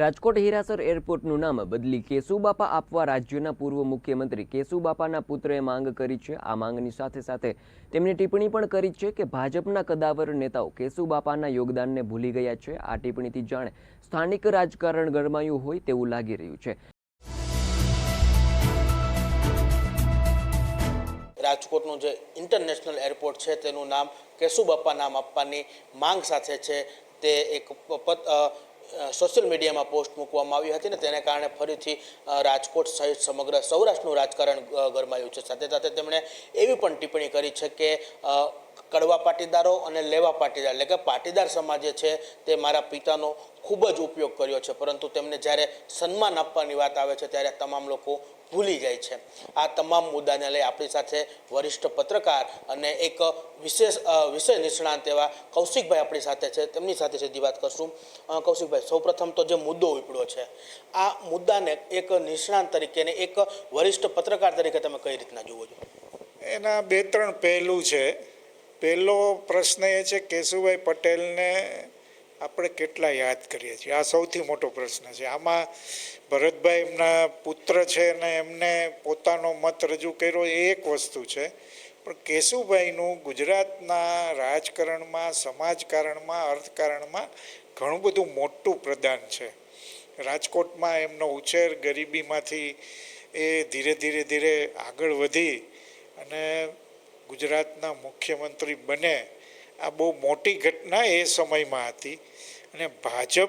રાજકોટ હીરાસર એરપોર્ટનું નામ બદલી કેશુબાપા આપવા રાજ્યના પૂર્વ મુખ્યમંત્રી કેશુબાપાના પુત્રએ માંગ કરી છે. આ માંગની સાથે સાથે તેમણે ટિપ્પણી પણ કરી છે કે ભાજપના કદાવર નેતાઓ કેશુબાપાના યોગદાનને ભૂલી ગયા છે. આ ટિપ્પણીથી જાણે સ્થાનિક રાજકારણ ગરમાયું હોય તેવું લાગી રહ્યું છે. રાજકોટનું જે ઇન્ટરનેશનલ એરપોર્ટ છે તેનું નામ કેશુબાપા નામ આપવાની માંગ સાથે છે. તે એક સોશિયલ મીડિયામાં પોસ્ટ મૂકવામાં આવી હતી ને તેને કારણે ફરીથી રાજકોટ સહિત સમગ્ર સૌરાષ્ટ્રનું રાજકારણ ગરમાયું છે. સાથે સાથે તેમણે એવી પણ ટિપ્પણી કરી છે કે કડવા પાટીદારો અને લેવા પાટીદાર, એટલે કે પાટીદાર સમાજે છે તે મારા પિતાનો ખૂબ જ ઉપયોગ કર્યો છે. પરંતુ તેમને જ્યારે સન્માન આપવાની વાત આવે છે, ત્યારે તમામ લોકો ભૂલી જાય છે. આ તમામ મુદ્દાને લઈ આપણી સાથે વરિષ્ઠ પત્રકાર અને એક વિશેષ વિષય નિષ્ણાંત એવા કૌશિકભાઈ આપણી સાથે છે. તેમની સાથે સીધી વાત કરશું. કૌશિકભાઈ, સૌપ્રથમ તો જે મુદ્દો ઉપડ્યો છે, આ મુદ્દાને એક નિષ્ણાંત તરીકે અને એક વરિષ્ઠ પત્રકાર તરીકે તમે કઈ રીતના જુઓ છો? એના બે, ત્રણ પહેલું છે. પહેલો પ્રશ્ન એ છે કેશુભાઈ પટેલને આપણે કેટલા યાદ કરીએ છીએ? આ સૌથી મોટો પ્રશ્ન છે. આમાં ભરતભાઈ એમના પુત્ર છે અને એમને પોતાનો મત રજૂ કર્યો, એ એક વસ્તુ છે. પણ કેશુભાઈનું ગુજરાતના રાજકારણમાં, સમાજકારણમાં, અર્થકારણમાં ઘણું બધું મોટું પ્રદાન છે. રાજકોટમાં એમનો ઉછેર ગરીબીમાંથી એ ધીરે ધીરે ધીરે આગળ વધી અને ગુજરાતના મુખ્યમંત્રી બને આ બહુ મોટી ઘટના એ સમયમાં હતી. અને ભાજપ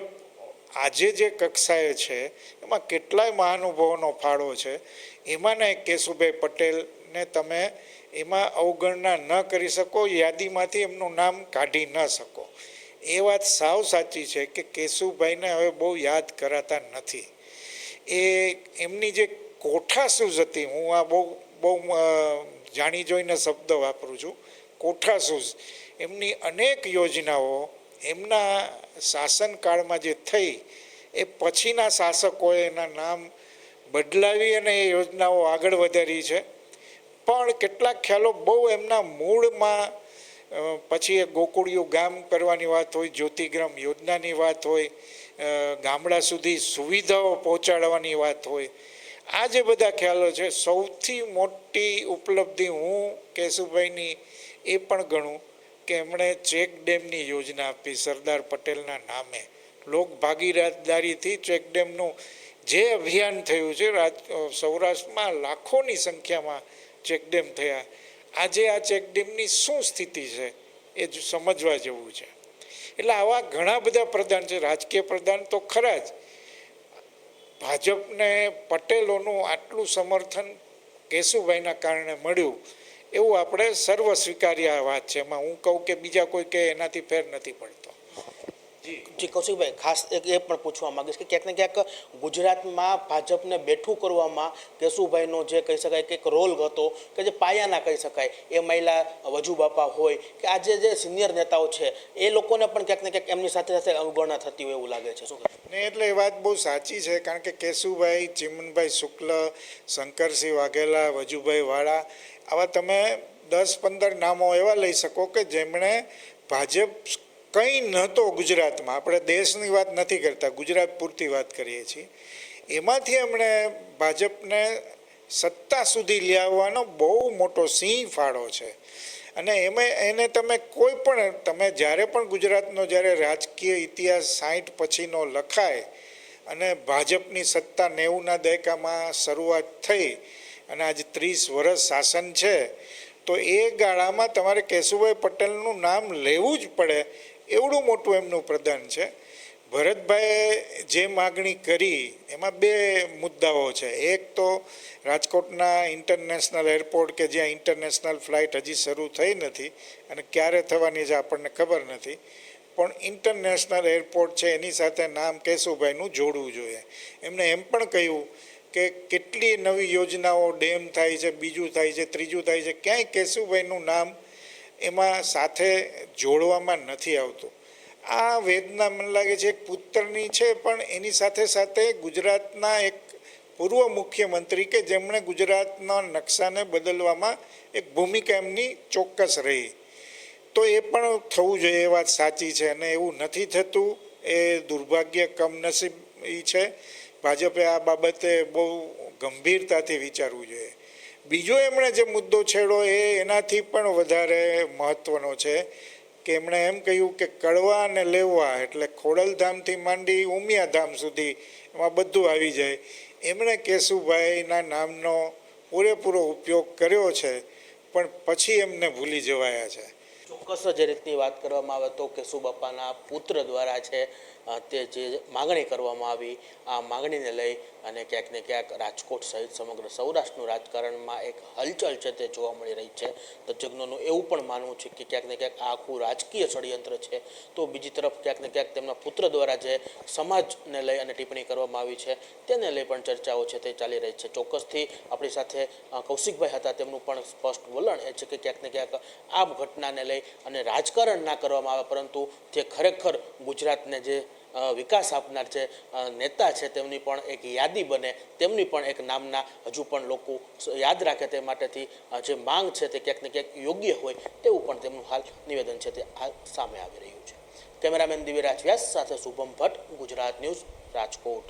આજે જે કક્ષાએ છે, એમાં કેટલાય મહાનુભાવોનો ફાળો છે. એમાંના એક કેશુભાઈ પટેલને તમે એમાં અવગણના ન કરી શકો, યાદીમાંથી એમનું નામ કાઢી ન શકો. એ વાત સાવ સાચી છે કે કેશુભાઈને હવે બહુ યાદ કરાતા નથી. એ એમની જે કોઠાસૂઝ હતી, હું આ બહુ બહુ જાણી જોઈને શબ્દ વાપરું છું. કોઠાસૂઝ. એમની અનેક યોજનાઓ એમના શાસનકાળમાં જે થઈ, એ પછીના શાસકોએ એના નામ બદલાવી અને એ યોજનાઓ આગળ વધારી છે. પણ કેટલાક ખ્યાલો બહુ એમના મૂળમાં પછી એ ગોકુળિયું ગામ કરવાની વાત હોય, જ્યોતિગ્રામ યોજનાની વાત હોય ગામડા સુધી સુવિધાઓ પહોંચાડવાની વાત હોય. આ જે બધા ખ્યાલો છે, સૌથી મોટી ઉપલબ્ધિ હું કેશુભાઈની એ પણ ગણું કે એમણે ચેક ડેમની યોજના આપી સરદાર પટેલના નામે. લોક ભાગીદારીથી ચેક ડેમનું જે અભિયાન થયું છે, રાજ સૌરાષ્ટ્રમાં લાખોની સંખ્યામાં ચેકડેમ થયા. આજે આ ચેકડેમની શું સ્થિતિ છે એ જ સમજવા જેવું છે. એટલે આવા ઘણા બધા પ્રધાન છે. રાજકીય પ્રધાન તો ખરા જ. ભાજપને પટેલોનું આટલું સમર્થન કેશુભાઈના કારણે મળ્યું. એવું આપણે સર્વ સ્વીકાર્ય વાત છે. એમાં હું કહું કે બીજા કોઈ કે એનાથી ફેર નથી પડતો. જી. કૌશિકભાઈ ખાસ એક એ પણ પૂછવા માંગીશ કે ક્યાંક ને ક્યાંક ગુજરાતમાં ભાજપને બેઠું કરવામાં કેશુભાઈનો જે કહી શકાય કે એક રોલ હતો કે જે પાયાના કહી શકાય એ મહિલા વજુ બાપા હોય કે આજે જે સિનિયર નેતાઓ છે એ લોકોને પણ ક્યાંક ને ક્યાંક એમની સાથે સાથે અવગણના થતી હોય એવું લાગે છે. શું ને એટલે એ વાત બહુ સાચી છે કારણ કે કેશુભાઈ ચિમનભાઈ શુક્લ શંકરસિંહ વાઘેલા વજુભાઈ વાળા આવા તમે દસ પંદર નામો એવા લઈ શકો કે જેમણે ભાજપ કંઈ નહોતો ગુજરાતમાં. આપણે દેશની વાત નથી કરતા, ગુજરાત પૂરતી વાત કરીએ છીએ. એમાંથી એમણે ભાજપને સત્તા સુધી લાવવાનો બહુ મોટો સિંહ ફાળો છે. અને એમાં, એને તમે કોઈ પણ, તમે જ્યારે પણ ગુજરાતનો જ્યારે રાજકીય ઇતિહાસ સાઠ પછીનો લખાય અને ભાજપની સત્તા નેવુંના દાયકામાં શરૂઆત થઈ અને આજે ત્રીસ વર્ષ શાસન છે, તો એ ગાળામાં તમારે કેશુભાઈ પટેલનું નામ લેવું જ પડે, એવડું મોટું એમનું પ્રદાન છે. ભરતભાઈએ જે માગણી કરી, એમાં બે મુદ્દાઓ છે. એક તો રાજકોટના ઇન્ટરનેશનલ એરપોર્ટ કે જ્યાં ઇન્ટરનેશનલ ફ્લાઇટ હજી શરૂ થઈ નથી અને ક્યારે થવાની છે આપણને ખબર નથી. પણ ઇન્ટરનેશનલ એરપોર્ટ છે, એની સાથે નામ કેશુભાઈનું જોડવું જોઈએ. એમણે એમ પણ કહ્યું કે કેટલી નવી યોજનાઓ ડેમ થાય છે, બીજું થાય છે, ત્રીજું થાય છે, ક્યાંય કેશુભાઈનું નામ એમાં સાથે જોડવામાં નથી આવતું. આ વેદના મને લાગે છે એક પુત્રની છે, પણ એની સાથે સાથે ગુજરાતના એક પૂર્વ મુખ્યમંત્રી કે જેમણે ગુજરાતના નકશાને બદલવામાં એક ભૂમિકા એમની ચોક્કસ રહી. તો એ પણ થવું જોઈએ, એ વાત સાચી છે અને એવું નથી થતું. એ દુર્ભાગ્ય કમનસીબ છે. ભાજપે આ બાબતે બહુ ગંભીરતાથી વિચારવું જોઈએ. બીજો એમણે જે મુદ્દો છેડો એ એનાથી પણ વધારે મહત્ત્વનો છે કે એમણે એમ કહ્યું કે કડવા અને લેવા એટલે ખોડલધામથી માંડી ઉમિયાધામ સુધી એમાં બધું આવી જાય. એમણે કેશુભાઈના નામનો પૂરેપૂરો ઉપયોગ કર્યો છે, પણ પછી એમને ભૂલી જવાયા છે. ચોક્કસ જે રીતની વાત કરવામાં આવે તો કેશુબાપાના પુત્ર દ્વારા છે તે જે માગણી કરવામાં આવી, આ માગણીને લઈ અને ક્યાંક ને ક્યાંક રાજકોટ સહિત સમગ્ર સૌરાષ્ટ્રનું રાજકારણમાં એક હલચલ છે તે જોવા મળી રહી છે. તજજ્ઞોનું એવું પણ માનવું છે કે ક્યાંક ને ક્યાંક આ આખું રાજકીય ષડયંત્ર છે. તો બીજી તરફ ક્યાંક ને ક્યાંક તેમના પુત્ર દ્વારા જે સમાજને લઈ અને ટિપ્પણી કરવામાં આવી છે, તેને લઈ પણ ચર્ચાઓ છે તે ચાલી રહી છે. ચોક્કસથી આપણી સાથે કૌશિકભાઈ હતા તેમનું પણ સ્પષ્ટ વલણ એ છે કે ક્યાંક ને ક્યાંક આ ઘટનાને લઈ અને રાજકારણ ના કરવામાં આવે, પરંતુ જે ખરેખર ગુજરાતને જે વિકાસ આપનાર જે નેતા છે, તેમની પણ એક યાદી બને. તેમની પણ એક નામના હજુ પણ લોકો યાદ રાખે તે માટેથી જે માંગ છે તે ક્યાંક ને ક્યાંક યોગ્ય હોય તેવું પણ તેમનું હાલ નિવેદન છે તે હાલ સામે આવી રહ્યું છે. કેમેરામેન દિવ્યરાજ વ્યાસ સાથે શુભમ ભટ્ટ, ગુજરાત ન્યૂઝ રાજકોટ.